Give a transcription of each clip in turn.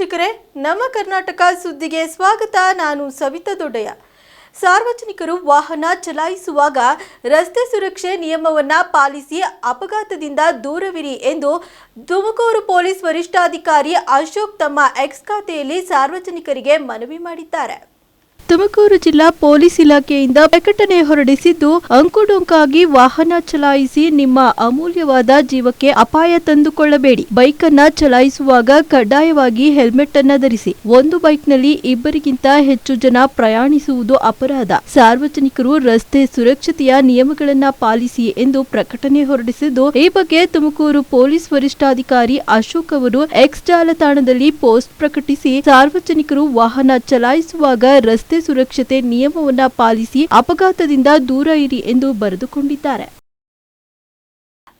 ವೀಕ್ಷಕರೇ, ನಮ್ಮ ಕರ್ನಾಟಕ ಸುದ್ದಿಗೆ ಸ್ವಾಗತ. ನಾನು ಸವಿತಾ ದೊಡ್ಡಯ್ಯ. ಸಾರ್ವಜನಿಕರು ವಾಹನ ಚಲಾಯಿಸುವಾಗ ರಸ್ತೆ ಸುರಕ್ಷೆ ನಿಯಮವನ್ನ ಪಾಲಿಸಿ ಅಪಘಾತದಿಂದ ದೂರವಿರಿ ಎಂದು ತುಮಕೂರು ಪೊಲೀಸ್ ವರಿಷ್ಠಾಧಿಕಾರಿ ಅಶೋಕ್ ತಮ್ಮ ಎಕ್ಸ್ ಖಾತೆಯಲ್ಲಿ ಸಾರ್ವಜನಿಕರಿಗೆ ಮನವಿ ಮಾಡಿದ್ದಾರೆ. ತುಮಕೂರು ಜಿಲ್ಲಾ ಪೊಲೀಸ್ ಇಲಾಖೆಯಿಂದ ಪ್ರಕಟಣೆ ಹೊರಡಿಸಿದ್ದು, ಅಂಕುಡೊಂಕಾಗಿ ವಾಹನ ಚಲಾಯಿಸಿ ನಿಮ್ಮ ಅಮೂಲ್ಯವಾದ ಜೀವಕ್ಕೆ ಅಪಾಯ ತಂದುಕೊಳ್ಳಬೇಡಿ. ಬೈಕ್ ಅನ್ನ ಚಲಾಯಿಸುವಾಗ ಕಡ್ಡಾಯವಾಗಿ ಹೆಲ್ಮೆಟ್ ಅನ್ನ ಧರಿಸಿ. ಒಂದು ಬೈಕ್ನಲ್ಲಿ ಇಬ್ಬರಿಗಿಂತ ಹೆಚ್ಚು ಜನ ಪ್ರಯಾಣಿಸುವುದು ಅಪರಾಧ. ಸಾರ್ವಜನಿಕರು ರಸ್ತೆ ಸುರಕ್ಷತೆಯ ನಿಯಮಗಳನ್ನ ಪಾಲಿಸಿ ಎಂದು ಪ್ರಕಟಣೆ ಹೊರಡಿಸಿದ್ದು, ಈ ಬಗ್ಗೆ ತುಮಕೂರು ಪೊಲೀಸ್ ವರಿಷ್ಠಾಧಿಕಾರಿ ಅಶೋಕ್ ಅವರು ಎಕ್ಸ್ ಜಾಲತಾಣದಲ್ಲಿ ಪೋಸ್ಟ್ ಪ್ರಕಟಿಸಿ, ಸಾರ್ವಜನಿಕರು ವಾಹನ ಚಲಾಯಿಸುವಾಗ ರಸ್ತೆ ಸುರಕ್ಷತೆ ನಿಯಮವನ್ನ ಪಾಲಿಸಿ ಅಪಘಾತದಿಂದ ದೂರ ಇರಿ ಎಂದು ಬರೆದುಕೊಂಡಿದ್ದಾರೆ.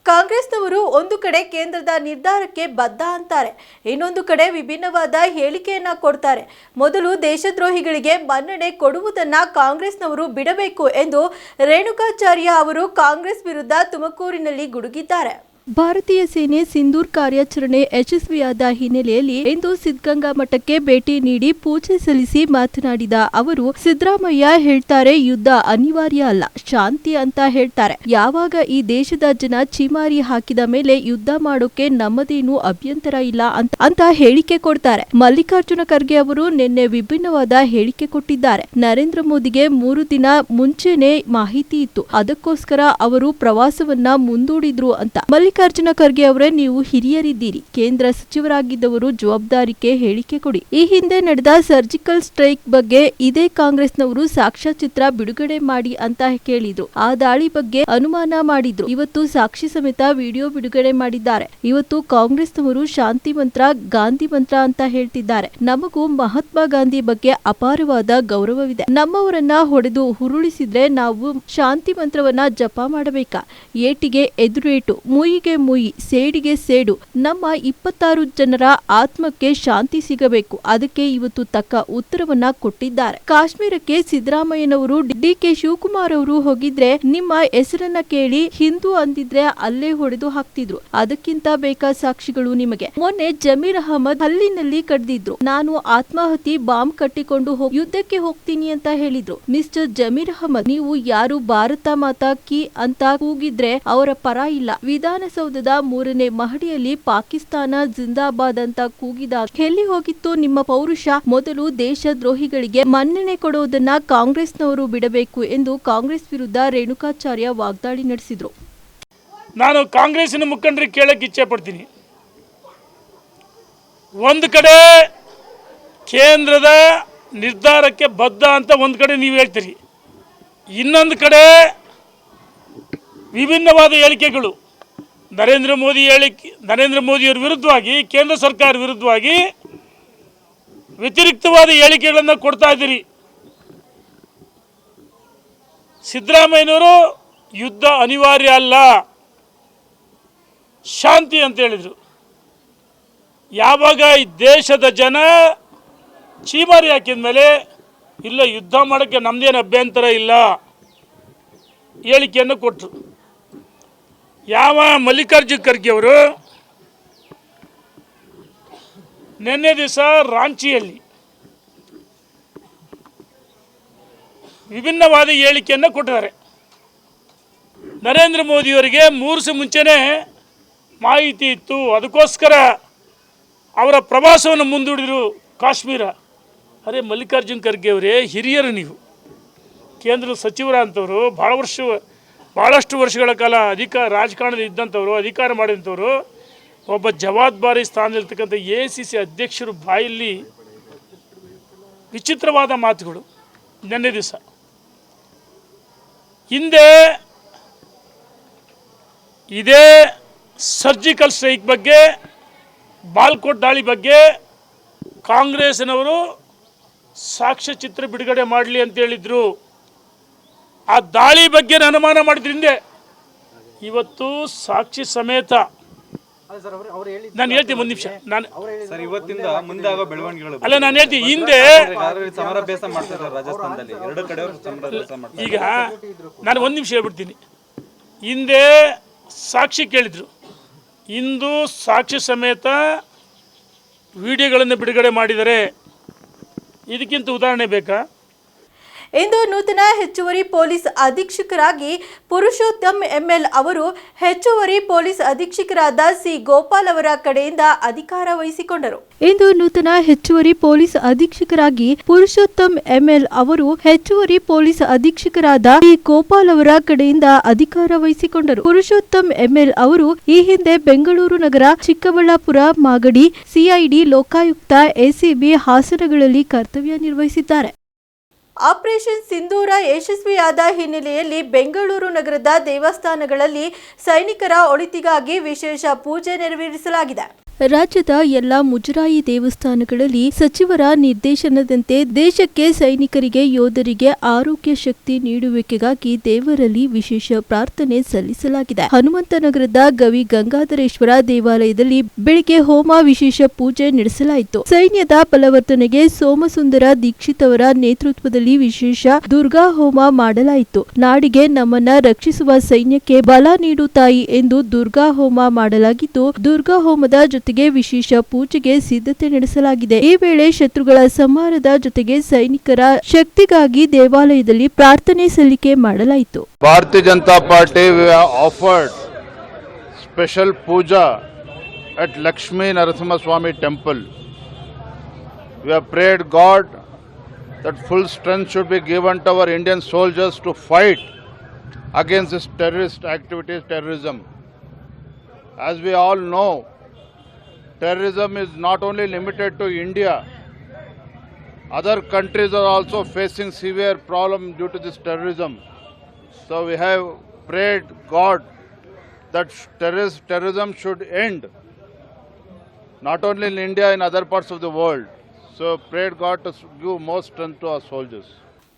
ಕಾಂಗ್ರೆಸ್ನವರು ಒಂದು ಕಡೆ ಕೇಂದ್ರದ ನಿರ್ಧಾರಕ್ಕೆ ಬದ್ಧ ಅಂತಾರೆ. ಇನ್ನೊಂದು ಕಡೆ ವಿಭಿನ್ನವಾದ ಹೇಳಿಕೆಯನ್ನ ಕೊಡ್ತಾರೆ. ಮೊದಲು ದೇಶದ್ರೋಹಿಗಳಿಗೆ ಮನ್ನಣೆ ಕೊಡುವುದನ್ನ ಕಾಂಗ್ರೆಸ್ನವರು ಬಿಡಬೇಕು ಎಂದು ರೇಣುಕಾಚಾರ್ಯ ಅವರು ಕಾಂಗ್ರೆಸ್ ವಿರುದ್ಧ ತುಮಕೂರಿನಲ್ಲಿ ಗುಡುಗಿದ್ದಾರೆ. ಭಾರತೀಯ ಸೇನೆ ಸಿಂಧೂರ್ ಕಾರ್ಯಾಚರಣೆ ಯಶಸ್ವಿಯಾದ ಹಿನ್ನೆಲೆಯಲ್ಲಿ ಇಂದು ಸಿದ್ಧಗಂಗಾ ಮಠಕ್ಕೆ ಭೇಟಿ ನೀಡಿ ಪೂಜೆ ಸಲ್ಲಿಸಿ ಮಾತನಾಡಿದ ಅವರು, ಸಿದ್ದರಾಮಯ್ಯ ಹೇಳ್ತಾರೆ, ಯುದ್ಧ ಅನಿವಾರ್ಯ ಅಲ್ಲ, ಶಾಂತಿ ಅಂತ ಹೇಳ್ತಾರೆ. ಯಾವಾಗ ಈ ದೇಶದ ಜನ ಚೀಮಾರಿ ಹಾಕಿದ ಮೇಲೆ ಯುದ್ಧ ಮಾಡೋಕೆ ನಮ್ಮದೇನು ಅಭ್ಯಂತರ ಇಲ್ಲ ಅಂತ ಅಂತ ಹೇಳಿಕೆ ಕೊಡ್ತಾರೆ. ಮಲ್ಲಿಕಾರ್ಜುನ ಖರ್ಗೆ ಅವರು ನಿನ್ನೆ ವಿಭಿನ್ನವಾದ ಹೇಳಿಕೆ ಕೊಟ್ಟಿದ್ದಾರೆ. ನರೇಂದ್ರ ಮೋದಿಗೆ ಮೂರು ದಿನ ಮುಂಚೆನೆ ಮಾಹಿತಿ ಇತ್ತು. ಅದಕ್ಕೋಸ್ಕರ ಅವರು ಪ್ರವಾಸವನ್ನ ಮುಂದೂಡಿದ್ರು ಅಂತ. ಮಲ್ಲಿಕಾರ್ಜುನ ಖರ್ಗೆ ಅವರೇ ನೀವು ಹಿರಿಯರಿದ್ದೀರಿ. ಕೇಂದ್ರ ಸಚಿವರಾಗಿದ್ದವರು ಜವಾಬ್ದಾರಿಕೆ ಹೇಳಿಕೆ ಕೊಡಿ. ಈ ಹಿಂದೆ ನಡೆದ ಸರ್ಜಿಕಲ್ ಸ್ಟ್ರೈಕ್ ಬಗ್ಗೆ ಇದೇ ಕಾಂಗ್ರೆಸ್ನವರು ಸಾಕ್ಷ್ಯಚಿತ್ರ ಬಿಡುಗಡೆ ಮಾಡಿ ಅಂತ ಕೇಳಿದ್ರು. ಆ ದಾಳಿ ಬಗ್ಗೆ ಅನುಮಾನ ಮಾಡಿದ್ರು. ಇವತ್ತು ಸಾಕ್ಷಿ ಸಮೇತ ವಿಡಿಯೋ ಬಿಡುಗಡೆ ಮಾಡಿದ್ದಾರೆ. ಇವತ್ತು ಕಾಂಗ್ರೆಸ್ನವರು ಶಾಂತಿ ಮಂತ್ರ, ಗಾಂಧಿ ಮಂತ್ರ ಅಂತ ಹೇಳ್ತಿದ್ದಾರೆ. ನಮಗೂ ಮಹಾತ್ಮ ಗಾಂಧಿ ಬಗ್ಗೆ ಅಪಾರವಾದ ಗೌರವವಿದೆ. ನಮ್ಮವರನ್ನ ಹೊಡೆದು ಹುರುಳಿಸಿದ್ರೆ ನಾವು ಶಾಂತಿ ಮಂತ್ರವನ್ನ ಜಪ ಮಾಡಬೇಕಾ? ಏಟಿಗೆ ಎದುರೇಟು. ಮುಯಿಗೆ ಮುಯಿ, ಸೇಡಿಗೆ ಸೇಡು. ನಮ್ಮ ಇಪ್ಪತ್ತಾರು ಜನರ ಆತ್ಮಕ್ಕೆ ಶಾಂತಿ ಸಿಗಬೇಕು. ಅದಕ್ಕೆ ಇವತ್ತು ತಕ್ಕ ಉತ್ತರವನ್ನ ಕೊಟ್ಟಿದ್ದಾರೆ. ಕಾಶ್ಮೀರಕ್ಕೆ ಸಿದ್ದರಾಮಯ್ಯನವರು ಡಿ ಕೆ ಶಿವಕುಮಾರ್ ಅವರು ಹೋಗಿದ್ರೆ ನಿಮ್ಮ ಹೆಸರನ್ನ ಕೇಳಿ ಹಿಂದೂ ಅಂದಿದ್ರೆ ಅಲ್ಲೇ ಹೊಡೆದು ಹಾಕ್ತಿದ್ರು. ಅದಕ್ಕಿಂತ ಬೇಕಾ ಸಾಕ್ಷಿಗಳು ನಿಮಗೆ? ಮೊನ್ನೆ ಜಮೀರ್ ಅಹಮದ್ ಹಲ್ಲಿನಲ್ಲಿ ಕಡ್ದಿದ್ರು. ನಾನು ಆತ್ಮಾಹುತಿ ಬಾಂಬ್ ಕಟ್ಟಿಕೊಂಡು ಯುದ್ಧಕ್ಕೆ ಹೋಗ್ತೀನಿ ಅಂತ ಹೇಳಿದ್ರು. ಮಿಸ್ಟರ್ ಜಮೀರ್ ಅಹಮದ್, ನೀವು ಯಾರು ಭಾರತ ಮಾತಾ ಕಿ ಅಂತ ಕೂಗಿದ್ರೆ ಅವರ ಪರ ಇಲ್ಲ. ವಿಧಾನಸೌಧದ ಮೂರನೇ ಮಹಡಿಯಲ್ಲಿ ಪಾಕಿಸ್ತಾನ ಜಿಂದಾಬಾದ್ ಅಂತ ಕೂಗಿದ ಎಲ್ಲಿ ಹೋಗಿತ್ತು ನಿಮ್ಮ ಪೌರುಷ? ಮೊದಲು ದೇಶದ್ರೋಹಿಗಳಿಗೆ ಮನ್ನಣೆ ಕೊಡುವುದನ್ನ ಕಾಂಗ್ರೆಸ್ನವರು ಬಿಡಬೇಕು ಎಂದು ಕಾಂಗ್ರೆಸ್ ವಿರುದ್ಧ ರೇಣುಕಾಚಾರ್ಯ ವಾಗ್ದಾಳಿ ನಡೆಸಿದ್ರು. ನಾನು ಕಾಂಗ್ರೆಸ್ಸಿನ ಮುಖಂಡರಿಗೆ ಕೇಳಕ್ಕೆ ಇಚ್ಛೆ ಪಡ್ತೀನಿ ಒಂದು ಕಡೆ ಕೇಂದ್ರದ ನಿರ್ಧಾರಕ್ಕೆ ಬದ್ಧ ಅಂತ ಒಂದು ಕಡೆ ನೀವು ಹೇಳ್ತೀರಿ. ಇನ್ನೊಂದು ಕಡೆ ವಿಭಿನ್ನವಾದ ಹೇಳಿಕೆಗಳು. ನರೇಂದ್ರ ಮೋದಿ ಹೇಳಿಕೆ ನರೇಂದ್ರ ಮೋದಿಯವ್ರ ವಿರುದ್ಧವಾಗಿ, ಕೇಂದ್ರ ಸರ್ಕಾರ ವಿರುದ್ಧವಾಗಿ ವ್ಯತಿರಿಕ್ತವಾದ ಹೇಳಿಕೆಗಳನ್ನು ಕೊಡ್ತಾ ಇದ್ದೀರಿ. ಸಿದ್ದರಾಮಯ್ಯನವರು ಯುದ್ಧ ಅನಿವಾರ್ಯ ಅಲ್ಲ. ಶಾಂತಿ ಅಂತ ಹೇಳಿದರು. ಯಾವಾಗ ಈ ದೇಶದ ಜನ ಚೀಮಾರಿ ಹಾಕಿದ ಮೇಲೆ, ಇಲ್ಲ ಯುದ್ಧ ಮಾಡೋಕ್ಕೆ ನಮ್ಮದೇನು ಅಭ್ಯಂತರ ಇಲ್ಲ, ಹೇಳಿಕೆಯನ್ನು ಕೊಟ್ಟರು ಯಾವ ಮಲ್ಲಿಕಾರ್ಜುನ ಖರ್ಗೆ ಅವರು ನಿನ್ನೆ ದಿವಸ ರಾಂಚಿಯಲ್ಲಿ ವಿಭಿನ್ನವಾದ ಹೇಳಿಕೆಯನ್ನು ಕೊಟ್ಟಿದ್ದಾರೆ. ನರೇಂದ್ರ ಮೋದಿಯವರಿಗೆ ಮೂರು ಸಿ ಮುಂಚೆನೇ ಮಾಹಿತಿ ಇತ್ತು. ಅದಕ್ಕೋಸ್ಕರ ಅವರ ಪ್ರವಾಸವನ್ನು ಮುಂದೂಡಿದರು ಕಾಶ್ಮೀರ. ಅರೆ ಮಲ್ಲಿಕಾರ್ಜುನ್ ಖರ್ಗೆ ಅವರೇ ಹಿರಿಯರು ನೀವು. ಕೇಂದ್ರ ಸಚಿವರ ಅಂಥವರು ಭಾಳ ವರ್ಷ ಭಾಳಷ್ಟು ವರ್ಷಗಳ ಕಾಲ ಅಧಿಕಾರ ರಾಜಕಾರಣದಲ್ಲಿ ಇದ್ದಂಥವ್ರು, ಅಧಿಕಾರ ಮಾಡಿದಂಥವ್ರು, ಒಬ್ಬ ಜವಾಬ್ದಾರಿ ಸ್ಥಾನದಲ್ಲಿರ್ತಕ್ಕಂಥ ಎ ಸಿ ಸಿ ಅಧ್ಯಕ್ಷರು ಬಾಯಲ್ಲಿ ವಿಚಿತ್ರವಾದ ಮಾತುಗಳು ನಿನ್ನೆ ದಿವಸ. ಹಿಂದೆ ಇದೇ ಸರ್ಜಿಕಲ್ ಸ್ಟ್ರೈಕ್ ಬಗ್ಗೆ, ಬಾಲ್ಕೋಟ್ ದಾಳಿ ಬಗ್ಗೆ ಕಾಂಗ್ರೆಸ್ನವರು ಸಾಕ್ಷ್ಯಚಿತ್ರ ಬಿಡುಗಡೆ ಮಾಡಲಿ ಅಂತ ಹೇಳಿದ್ರು. ಆ ದಾಳಿ ಬಗ್ಗೆ ನಾನು ಅನುಮಾನ ಮಾಡಿದ್ರಿಂದ ಹಿಂದೆ. ಇವತ್ತು ಸಾಕ್ಷಿ ಸಮೇತ ನಾನು ಹೇಳ್ತೀನಿ ಒಂದು ನಿಮಿಷ. ನಾನು ಸರ್ ಇವತ್ತಿಂದ ಮುಂದೆ ಆಗೋ ಬೆಳವಣಿಗೆಗಳು ಅಲ್ಲ ನಾನು ಹೇಳ್ತೀನಿ ಹಿಂದೆ ಆಲ್ರೆಡಿ ಸಮರಾಭ್ಯಾಸ ಮಾಡ್ತಿದ್ದಾರೆ ರಾಜಸ್ಥಾನದಲ್ಲಿ. ಎರಡು ಕಡೆ ಅವರು ಸಮರಾಭ್ಯಾಸ ಮಾಡ್ತಾರೆ. ಈಗ ನಾನು ಒಂದು ನಿಮಿಷ ಹೇಳ್ಬಿಡ್ತೀನಿ. ಹಿಂದೆ ಸಾಕ್ಷಿ ಕೇಳಿದ್ರು. ಇಂದು ಸಾಕ್ಷಿ ಸಮೇತ ವಿಡಿಯೋಗಳನ್ನು ಬಿಡುಗಡೆ ಮಾಡಿದರೆ ಇದಕ್ಕಿಂತ ಉದಾಹರಣೆ ಬೇಕಾ? ಇಂದು ನೂತನ ಹೆಚ್ಚುವರಿ ಪೊಲೀಸ್ ಅಧೀಕ್ಷಕರಾಗಿ ಪುರುಷೋತ್ತಮ್ ಎಂಎಲ್ ಅವರು ಹೆಚ್ಚುವರಿ ಪೊಲೀಸ್ ಅಧೀಕ್ಷಕರಾದ ಸಿ ಗೋಪಾಲ್ ಅವರ ಕಡೆಯಿಂದ ಅಧಿಕಾರ ವಹಿಸಿಕೊಂಡರು. ಇಂದು ನೂತನ ಹೆಚ್ಚುವರಿ ಪೊಲೀಸ್ ಅಧೀಕ್ಷಕರಾಗಿ ಪುರುಷೋತ್ತಮ್ ಎಂಎಲ್ ಅವರು ಹೆಚ್ಚುವರಿ ಪೊಲೀಸ್ ಅಧೀಕ್ಷಕರಾದ ಸಿ ಗೋಪಾಲ್ ಅವರ ಕಡೆಯಿಂದ ಅಧಿಕಾರ ವಹಿಸಿಕೊಂಡರು. ಪುರುಷೋತ್ತಮ್ ಎಂಎಲ್ ಅವರು ಈ ಹಿಂದೆ ಬೆಂಗಳೂರು ನಗರ ಚಿಕ್ಕಬಳ್ಳಾಪುರ, ಮಾಗಡಿ ಸಿಐಡಿ ಲೋಕಾಯುಕ್ತ ಎಸಿಬಿ ಹಾಸನಗಳಲ್ಲಿ ಕರ್ತವ್ಯ ನಿರ್ವಹಿಸಿದ್ದಾರೆ. ಆಪರೇಷನ್ ಸಿಂಧೂರ ಯಶಸ್ವಿಯಾದ ಹಿನ್ನೆಲೆಯಲ್ಲಿ ಬೆಂಗಳೂರು ನಗರದ ದೇವಸ್ಥಾನಗಳಲ್ಲಿ ಸೈನಿಕರ ಒಳಿತಿಗಾಗಿ ವಿಶೇಷ ಪೂಜೆ ನೆರವೇರಿಸಲಾಗಿದೆ. ರಾಜ್ಯದ ಎಲ್ಲ ಮುಜರಾಯಿ ದೇವಸ್ಥಾನಗಳಲ್ಲಿ ಸಚಿವರ ನಿರ್ದೇಶನದಂತೆ ದೇಶಕ್ಕೆ ಸೈನಿಕರಿಗೆ, ಯೋಧರಿಗೆ ಆರೋಗ್ಯ ಶಕ್ತಿ ನೀಡುವಿಕೆಗಾಗಿ ದೇವರಲ್ಲಿ ವಿಶೇಷ ಪ್ರಾರ್ಥನೆ ಸಲ್ಲಿಸಲಾಗಿದೆ. ಹನುಮಂತನಗರದ ಗವಿ ಗಂಗಾಧರೇಶ್ವರ ದೇವಾಲಯದಲ್ಲಿ ಬೆಳಿಗ್ಗೆ ಹೋಮ ವಿಶೇಷ ಪೂಜೆ ನಡೆಸಲಾಯಿತು. ಸೈನ್ಯದ ಬಲವರ್ತನೆಗೆ ಸೋಮಸುಂದರ ದೀಕ್ಷಿತ್ ಅವರ ನೇತೃತ್ವದಲ್ಲಿ ವಿಶೇಷ ದುರ್ಗಾ ಹೋಮ ಮಾಡಲಾಯಿತು. ನಾಡಿಗೆ ನಮ್ಮನ್ನ ರಕ್ಷಿಸುವ ಸೈನ್ಯಕ್ಕೆ ಬಲ ನೀಡುತ್ತಾಯಿ ತಾಯಿ ಎಂದು ದುರ್ಗಾ ಹೋಮ ಮಾಡಲಾಗಿದ್ದು, ದುರ್ಗಾ ಹೋಮದ ಜೊತೆಗೆ ವಿಶೇಷ ಪೂಜೆಗೆ ಸಿದ್ಧತೆ ನಡೆಸಲಾಗಿದೆ ಈ ವೇಳೆ ಶತ್ರುಗಳ ಸಂಹಾರದ ಜೊತೆಗೆ ಸೈನಿಕರ ಶಕ್ತಿಗಾಗಿ ದೇವಾಲಯದಲ್ಲಿ ಪ್ರಾರ್ಥನೆ ಸಲ್ಲಿಕೆ ಮಾಡಲಾಯಿತು Bharatiya Janata party offered special puja at Lakshmi at temple we prayed God that full strength should be given to our Indian soldiers to fight against this terrorist activities, terrorism. As we all know, terrorism is not only limited to India, other countries are also facing severe problem due to this terrorism. So we have prayed God that terrorist, terrorism should end, not only in India, in other parts of the world. So prayed God to give more strength to our soldiers.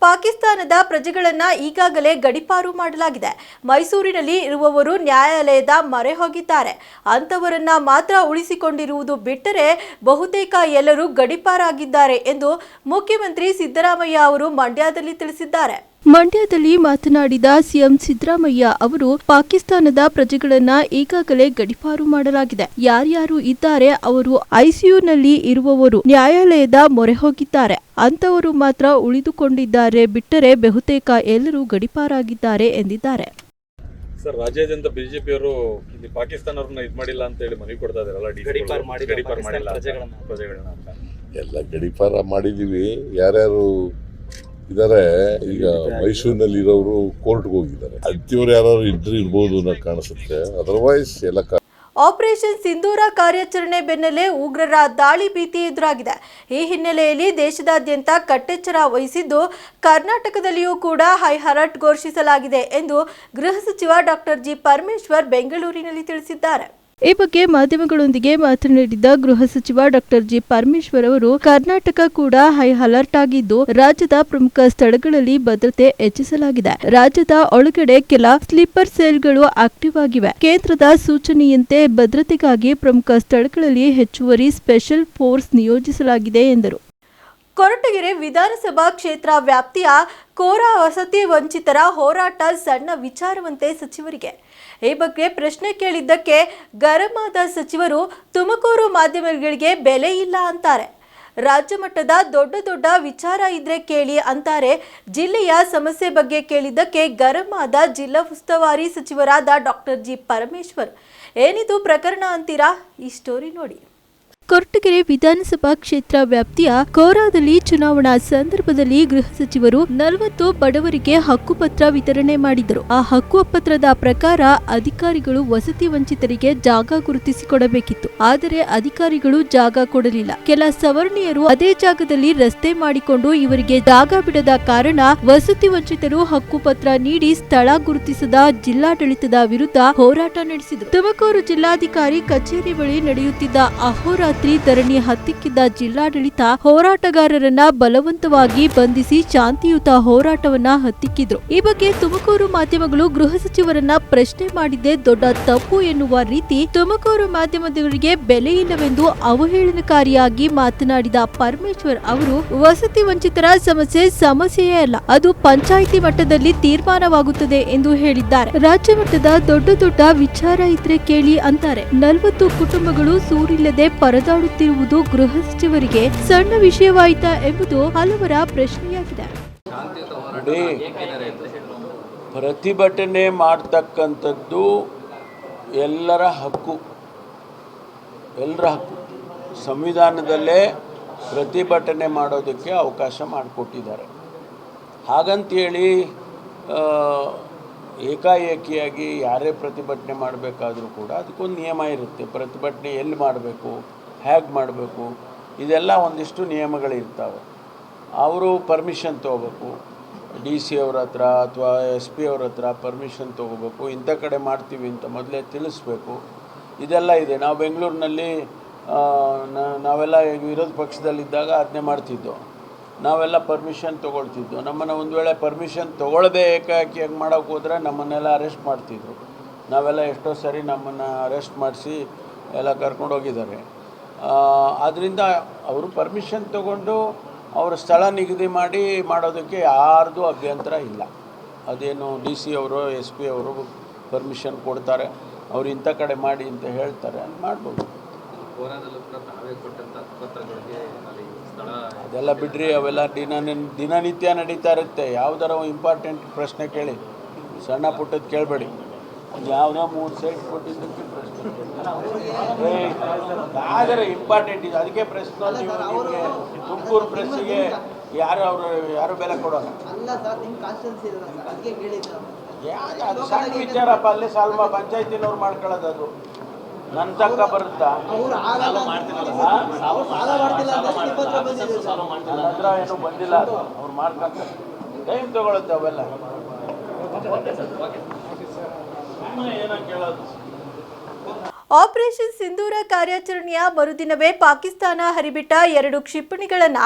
ಪಾಕಿಸ್ತಾನದ ಪ್ರಜೆಗಳನ್ನ ಈಗಾಗಲೇ ಗಡಿಪಾರು ಮಾಡಲಾಗಿದೆ. ಮೈಸೂರಿನಲ್ಲಿ ಇರುವವರು ನ್ಯಾಯಾಲಯದ ಮರೆ ಹೋಗಿದ್ದಾರೆ ಅಂತವರನ್ನ ಮಾತ್ರ ಉಳಿಸಿಕೊಂಡಿರುವುದು ಬಿಟ್ಟರೆ ಬಹುತೇಕ ಎಲ್ಲರೂ ಗಡಿಪಾರಾಗಿದ್ದಾರೆ ಎಂದು ಮುಖ್ಯಮಂತ್ರಿ ಸಿದ್ದರಾಮಯ್ಯ ಅವರು ಮಂಡ್ಯದಲ್ಲಿ ತಿಳಿಸಿದ್ದಾರೆ. ಮಂಡ್ಯದಲ್ಲಿ ಮಾತನಾಡಿದ ಸಿಎಂ ಸಿದ್ದರಾಮಯ್ಯ ಅವರು ಪಾಕಿಸ್ತಾನದ ಪ್ರಜೆಗಳನ್ನ ಈಗಾಗಲೇ ಗಡಿಪಾರು ಮಾಡಲಾಗಿದೆ. ಯಾರ್ಯಾರು ಇದ್ದಾರೆ ಅವರು ಐಸಿಯುನಲ್ಲಿ ಇರುವವರು ನ್ಯಾಯಾಲಯದ ಮೊರೆ ಹೋಗಿದ್ದಾರೆ. ಅಂತವರು ಮಾತ್ರ ಉಳಿದುಕೊಂಡಿದ್ದಾರೆ ಬಿಟ್ಟರೆ ಬಹುತೇಕ ಎಲ್ಲರೂ ಗಡಿಪಾರಾಗಿದ್ದಾರೆ ಎಂದಿದ್ದಾರೆ. ಸರ್ ರಾಜ್ಯಾದ್ಯಂತ ಬಿಜೆಪಿಯವರು ಇಲ್ಲಿ ಪಾಕಿಸ್ತಾನವ್ರನ್ನ ಇದು ಮಾಡಿಲ್ಲ ಅಂತ ಹೇಳಿ ಮನವಿ ಕೊಡ್ತಾ ಇದಾರಲ್ಲ. ಮಾಡಿಲ್ಲ, ಗಡೀಪಾರ್ ಪಾಕಿಸ್ತಾನ ಮಾಡಿಲ್ಲ ಅಂತ, ಪ್ರಜೆಗಳನ್ನ. ಪ್ರಜೆಗಳನ್ನ ಅಂತ. ಎಲ್ಲ ಗಡಿಪಾರ ಮಾಡಿದೀವಿ. ಯಾರ್ಯಾರು ಇದಾರೆ ಈಗ ಮೈಸೂರಿನಲ್ಲಿ ಇರೋರು ಕೋರ್ಟ್ಗೆ ಹೋಗಿದ್ದಾರೆ. ಅಂತಿವ್ರು ಯಾರು ಇದ್ರೆ ಇರ್ಬೋದು ಅನ್ನೋ ಕಾಣಿಸುತ್ತೆ. ಅದರ್ವೈಸ್ ಎಲ್ಲ ಆಪರೇಷನ್ ಸಿಂಧೂರ ಕಾರ್ಯಾಚರಣೆ ಬೆನ್ನಲ್ಲೇ ಉಗ್ರರ ದಾಳಿ ಭೀತಿ ಎದುರಾಗಿದೆ. ಈ ಹಿನ್ನೆಲೆಯಲ್ಲಿ ದೇಶದಾದ್ಯಂತ ಕಟ್ಟೆಚ್ಚರ ವಹಿಸಿದ್ದು ಕರ್ನಾಟಕದಲ್ಲಿಯೂ ಕೂಡ ಹೈ ಅಲರ್ಟ್ ಘೋಷಿಸಲಾಗಿದೆ ಎಂದು ಗೃಹ ಸಚಿವ ಡಾಕ್ಟರ್ ಜಿ ಪರಮೇಶ್ವರ್ ಬೆಂಗಳೂರಿನಲ್ಲಿ ತಿಳಿಸಿದ್ದಾರೆ. ಈ ಬಗ್ಗೆ ಮಾಧ್ಯಮಗಳೊಂದಿಗೆ ಮಾತನಾಡಿದ ಗೃಹ ಸಚಿವ ಡಾಕ್ಟರ್ ಜಿ ಪರಮೇಶ್ವರ್ ಅವರು, ಕರ್ನಾಟಕ ಕೂಡ ಹೈ ಅಲರ್ಟ್ ಆಗಿದ್ದು, ರಾಜ್ಯದ ಪ್ರಮುಖ ಸ್ಥಳಗಳಲ್ಲಿ ಭದ್ರತೆ ಹೆಚ್ಚಿಸಲಾಗಿದೆ. ರಾಜ್ಯದ ಒಳಗಡೆ ಕೆಲ ಸ್ಲೀಪರ್ ಸೆಲ್ಗಳು ಆಕ್ಟಿವ್ ಆಗಿವೆ. ಕೇಂದ್ರದ ಸೂಚನೆಯಂತೆ ಭದ್ರತೆಗಾಗಿ ಪ್ರಮುಖ ಸ್ಥಳಗಳಲ್ಲಿ ಹೆಚ್ಚುವರಿ ಸ್ಪೆಷಲ್ ಫೋರ್ಸ್ ನಿಯೋಜಿಸಲಾಗಿದೆ ಎಂದರು. ಕೊರಟಗೆರೆ ವಿಧಾನಸಭಾ ಕ್ಷೇತ್ರ ವ್ಯಾಪ್ತಿಯ ಕೋರ ವಸತಿ ವಂಚಿತರ ಹೋರಾಟ ಸಣ್ಣ ವಿಚಾರವಂತೆ ಸಚಿವರಿಗೆ. ಈ ಬಗ್ಗೆ ಪ್ರಶ್ನೆ ಕೇಳಿದ್ದಕ್ಕೆ ಗರಂ ಆದ ಸಚಿವರು ತುಮಕೂರು ಮಾಧ್ಯಮಗಳಿಗೆ ಬೆಲೆ ಇಲ್ಲ ಅಂತಾರೆ. ರಾಜ್ಯ ಮಟ್ಟದ ದೊಡ್ಡ ದೊಡ್ಡ ವಿಚಾರ ಇದ್ರೆ ಕೇಳಿ ಅಂತಾರೆ. ಜಿಲ್ಲೆಯ ಸಮಸ್ಯೆ ಬಗ್ಗೆ ಕೇಳಿದ್ದಕ್ಕೆ ಗರಂ ಆದ ಜಿಲ್ಲಾ ಉಸ್ತುವಾರಿ ಸಚಿವರಾದ ಡಾಕ್ಟರ್ ಜಿ ಪರಮೇಶ್ವರ್. ಏನಿದು ಪ್ರಕರಣ ಅಂತೀರಾ? ಈ ಸ್ಟೋರಿ ನೋಡಿ. ಕೊರಟಗೆರೆ ವಿಧಾನಸಭಾ ಕ್ಷೇತ್ರ ವ್ಯಾಪ್ತಿಯ ಕೋರಾದಲ್ಲಿ ಚುನಾವಣಾ ಸಂದರ್ಭದಲ್ಲಿ ಗೃಹ ಸಚಿವರು ನಲವತ್ತು ಬಡವರಿಗೆ ಹಕ್ಕುಪತ್ರ ವಿತರಣೆ ಮಾಡಿದರು. ಆ ಹಕ್ಕುಪತ್ರದ ಪ್ರಕಾರ ಅಧಿಕಾರಿಗಳು ವಸತಿ ವಂಚಿತರಿಗೆ ಜಾಗ ಗುರುತಿಸಿಕೊಡಬೇಕಿತ್ತು. ಆದರೆ ಅಧಿಕಾರಿಗಳು ಜಾಗ ಕೊಡಲಿಲ್ಲ. ಕೆಲ ಸವರ್ಣೀಯರು ಅದೇ ಜಾಗದಲ್ಲಿ ರಸ್ತೆ ಮಾಡಿಕೊಂಡು ಇವರಿಗೆ ಜಾಗ ಬಿಡದ ಕಾರಣ ವಸತಿ ವಂಚಿತರು ಹಕ್ಕುಪತ್ರ ನೀಡಿ ಸ್ಥಳ ಗುರುತಿಸದ ಜಿಲ್ಲಾಡಳಿತದ ವಿರುದ್ಧ ಹೋರಾಟ ನಡೆಸಿದರು. ತುಮಕೂರು ಜಿಲ್ಲಾಧಿಕಾರಿ ಕಚೇರಿ ಬಳಿ ನಡೆಯುತ್ತಿದ್ದ ಅಹೋರಾತ್ರಿ ಧರಣಿ ಹತ್ತಿಕ್ಕಿದ್ದ ಜಿಲ್ಲಾಡಳಿತ ಹೋರಾಟಗಾರರನ್ನ ಬಲವಂತವಾಗಿ ಬಂಧಿಸಿ ಶಾಂತಿಯುತ ಹೋರಾಟವನ್ನ ಹತ್ತಿಕ್ಕಿದ್ರು. ಈ ಬಗ್ಗೆ ತುಮಕೂರು ಮಾಧ್ಯಮಗಳು ಗೃಹ ಸಚಿವರನ್ನ ಪ್ರಶ್ನೆ ಮಾಡಿದ್ದೇ ದೊಡ್ಡ ತಪ್ಪು ಎನ್ನುವ ರೀತಿ ತುಮಕೂರು ಮಾಧ್ಯಮದವರಿಗೆ ಬೆಲೆ ಇಲ್ಲವೆಂದು ಅವಹೇಳನಕಾರಿಯಾಗಿ ಮಾತನಾಡಿದ ಪರಮೇಶ್ವರ್ ಅವರು, ವಸತಿ ವಂಚಿತರ ಸಮಸ್ಯೆ ಸಮಸ್ಯೆಯೇ ಅಲ್ಲ, ಅದು ಪಂಚಾಯಿತಿ ಮಟ್ಟದಲ್ಲಿ ತೀರ್ಮಾನವಾಗುತ್ತದೆ ಎಂದು ಹೇಳಿದ್ದಾರೆ. ರಾಜ್ಯ ಮಟ್ಟದ ದೊಡ್ಡ ದೊಡ್ಡ ವಿಚಾರ ಇದ್ರೆ ಕೇಳಿ ಅಂತಾರೆ. ನಲವತ್ತು ಕುಟುಂಬಗಳು ಸೂರಿಲ್ಲದೆ ಪರದಾಟ ಪರದಾಡುತ್ತಿರುವುದು ಗೃಹ ಸಚಿವರಿಗೆ ಸಣ್ಣ ವಿಷಯವಾಯಿತಾ ಎಂಬುದು ಹಲವರ ಪ್ರಶ್ನೆಯಾಗಿದೆ. ಪ್ರತಿಭಟನೆ ಮಾಡ್ತಕ್ಕಂಥದ್ದು ಎಲ್ಲರ ಹಕ್ಕು. ಎಲ್ಲರ ಹಕ್ಕು. ಸಂವಿಧಾನದಲ್ಲೇ ಪ್ರತಿಭಟನೆ ಮಾಡೋದಕ್ಕೆ ಅವಕಾಶ ಮಾಡಿಕೊಟ್ಟಿದ್ದಾರೆ. ಹಾಗಂತೇಳಿ ಏಕಾಏಕಿಯಾಗಿ ಯಾರೇ ಪ್ರತಿಭಟನೆ ಮಾಡಬೇಕಾದ್ರೂ ಕೂಡ ಅದಕ್ಕೊಂದು ನಿಯಮ ಇರುತ್ತೆ. ಪ್ರತಿಭಟನೆ ಎಲ್ಲಿ ಮಾಡಬೇಕು? ಹೇಗೆ ಮಾಡಬೇಕು? ಇದೆಲ್ಲ ಒಂದಿಷ್ಟು ನಿಯಮಗಳಿರ್ತಾವೆ ಅವರು ಪರ್ಮಿಷನ್ ತೊಗೋಬೇಕು. ಡಿ ಸಿ ಅವ್ರ ಹತ್ರ ಅಥವಾ ಎಸ್ ಪಿ ಅವ್ರ ಹತ್ರ ಪರ್ಮಿಷನ್ ತೊಗೋಬೇಕು. ಇಂಥ ಕಡೆ ಮಾಡ್ತೀವಿ ಅಂತ ಮೊದಲೇ ತಿಳಿಸ್ಬೇಕು. ಇದೆಲ್ಲ ಇದೆ. ನಾವು ಬೆಂಗಳೂರಿನಲ್ಲಿ ನಾವೆಲ್ಲ ವಿರೋಧ ಪಕ್ಷದಲ್ಲಿದ್ದಾಗ ಅದನ್ನೇ ಮಾಡ್ತಿದ್ದೋ? ನಾವೆಲ್ಲ ಪರ್ಮಿಷನ್ ತೊಗೊಳ್ತಿದ್ದೋ? ನಮ್ಮನ್ನು ಒಂದು ವೇಳೆ ಪರ್ಮಿಷನ್ ತೊಗೊಳ್ಳದೆ ಏಕಾಏಕಿಯಾಗಿ ಮಾಡೋಕೆ ಹೋದರೆ ನಮ್ಮನ್ನೆಲ್ಲ ಅರೆಸ್ಟ್ ಮಾಡ್ತಿದ್ರು. ನಾವೆಲ್ಲ ಎಷ್ಟೋ ಸರಿ ನಮ್ಮನ್ನು ಅರೆಸ್ಟ್ ಮಾಡಿಸಿ ಎಲ್ಲ ಕರ್ಕೊಂಡು ಹೋಗಿದ್ದಾರೆ ಆದ್ದರಿಂದ ಅವರು ಪರ್ಮಿಷನ್ ತಗೊಂಡು ಅವರ ಸ್ಥಳ ನಿಗದಿ ಮಾಡಿ ಮಾಡೋದಕ್ಕೆ ಯಾರ್ದು ಅಭ್ಯಂತರ ಇಲ್ಲ. ಅದೇನು ಡಿ ಸಿ ಅವರು ಎಸ್ ಪಿ ಅವರು ಪರ್ಮಿಷನ್ ಕೊಡ್ತಾರೆ. ಅವ್ರು ಇಂಥ ಕಡೆ ಮಾಡಿ ಅಂತ ಹೇಳ್ತಾರೆ ಅಲ್ಲಿ ಮಾಡ್ಬೋದು ಅದೆಲ್ಲ ಬಿಡ್ರಿ ಅವೆಲ್ಲ ದಿನ ದಿನನಿತ್ಯ ನಡೀತಾ ಇರುತ್ತೆ. ಯಾವ್ದಾರ ಇಂಪಾರ್ಟೆಂಟ್ ಪ್ರಶ್ನೆ ಕೇಳಿ ಸಣ್ಣ ಪುಟ್ಟದ್ದು ಕೇಳಬೇಡಿ. ಯಾವುದೋ ಮೂರು ಸೈಟ್ ಕೊಟ್ಟಿದ್ದಕ್ಕೆ ಯಾವ್ದಾರ ಇಂಪಾರ್ಟೆಂಟ್ ಇದೆ. ಅದಕ್ಕೆ ಪ್ರೆಸ್ ತುಮಕೂರು ಪ್ರೆಸ್ಸಿಗೆ ಯಾರು ಅವರು ಯಾರು ಬೆಲೆ ಕೊಡೋಲ್ಲ? ಅದು ಸಣ್ಣ ವಿಚಾರಪ್ಪ ಅಲ್ಲಿ ಸಾಲ್ವ ಪಂಚಾಯತಿನವ್ರು ಮಾಡ್ಕೊಳ್ಳೋದು ಅದು. ನನ್ನ ತಕ್ಕ ಬರುತ್ತಾ? ಅವ್ರು ಆಗಲ್ಲ ಅವ್ರು ಸಾಲ ಮಾಡ್ತಿಲ್ಲ ಅಂತ ನಿಮ್ಮ ಹತ್ರ ಹತ್ರ ಬಂದಿಲ್ಲ. ಅದು ಅವ್ರು ಮಾಡ್ಕೊಂತಾರೆ ಟೈಮ್ ತಗೊಳುತ್ತೆ ಅವೆಲ್ಲ. ಏನೋ ಕೇಳೋದು? ಆಪರೇಷನ್ ಸಿಂಧೂರ ಕಾರ್ಯಾಚರಣೆಯ ಮರುದಿನವೇ ಪಾಕಿಸ್ತಾನ ಹರಿಬಿಟ್ಟ ಎರಡು ಕ್ಷಿಪಣಿಗಳನ್ನ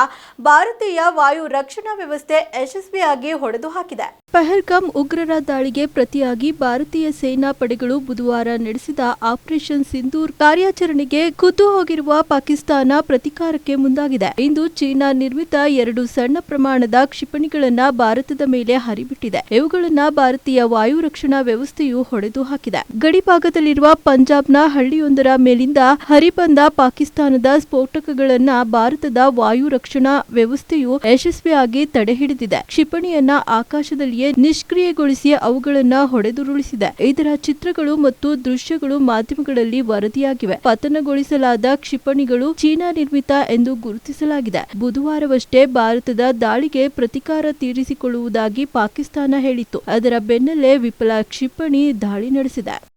ಭಾರತೀಯ ವಾಯು ರಕ್ಷಣಾ ವ್ಯವಸ್ಥೆ ಯಶಸ್ವಿಯಾಗಿ ಹೊಡೆದು ಹಾಕಿದೆ ಪೆಹಲ್ಗಾಮ್ ಉಗ್ರರ ದಾಳಿಗೆ ಪ್ರತಿಯಾಗಿ ಭಾರತೀಯ ಸೇನಾ ಪಡೆಗಳು ಬುಧವಾರ ನಡೆಸಿದ ಆಪರೇಷನ್ ಸಿಂಧೂರ್ ಕಾರ್ಯಾಚರಣೆಗೆ ಖುದ್ದು ಹೋಗಿರುವ ಪಾಕಿಸ್ತಾನ ಪ್ರತಿಕಾರಕ್ಕೆ ಮುಂದಾಗಿದೆ. ಇಂದು ಚೀನಾ ನಿರ್ಮಿತ ಎರಡು ಸಣ್ಣ ಪ್ರಮಾಣದ ಕ್ಷಿಪಣಿಗಳನ್ನ ಭಾರತದ ಮೇಲೆ ಹರಿಬಿಟ್ಟಿದೆ. ಇವುಗಳನ್ನ ಭಾರತೀಯ ವಾಯು ರಕ್ಷಣಾ ವ್ಯವಸ್ಥೆಯು ಹೊಡೆದು ಹಾಕಿದೆ ಗಡಿಭಾಗದಲ್ಲಿರುವ ಪಂಜಾಬ್ನ ಹಳ್ಳಿಯೊಂದರ ಮೇಲಿಂದ ಹರಿಬಂದ ಪಾಕಿಸ್ತಾನದ ಸ್ಫೋಟಕಗಳನ್ನ ಭಾರತದ ವಾಯು ರಕ್ಷಣಾ ವ್ಯವಸ್ಥೆಯು ಯಶಸ್ವಿಯಾಗಿ ತಡೆಹಿಡಿದಿದೆ. ಕ್ಷಿಪಣಿಯನ್ನ ಆಕಾಶದಲ್ಲಿಯೇ ನಿಷ್ಕ್ರಿಯಗೊಳಿಸಿ ಅವುಗಳನ್ನ ಹೊಡೆದುರುಳಿಸಿದೆ. ಇದರ ಚಿತ್ರಗಳು ಮತ್ತು ದೃಶ್ಯಗಳು ಮಾಧ್ಯಮಗಳಲ್ಲಿ ವರದಿಯಾಗಿವೆ. ಪತನಗೊಳಿಸಲಾದ ಕ್ಷಿಪಣಿಗಳು ಚೀನಾ ನಿರ್ಮಿತ ಎಂದು ಗುರುತಿಸಲಾಗಿದೆ. ಬುಧವಾರವಷ್ಟೇ ಭಾರತದ ದಾಳಿಗೆ ಪ್ರತಿಕಾರ ತೀರಿಸಿಕೊಳ್ಳುವುದಾಗಿ ಪಾಕಿಸ್ತಾನ ಹೇಳಿತ್ತು. ಅದರ ಬೆನ್ನಲ್ಲೇ ವಿಫಲ ಕ್ಷಿಪಣಿ ದಾಳಿ ನಡೆಸಿದೆ.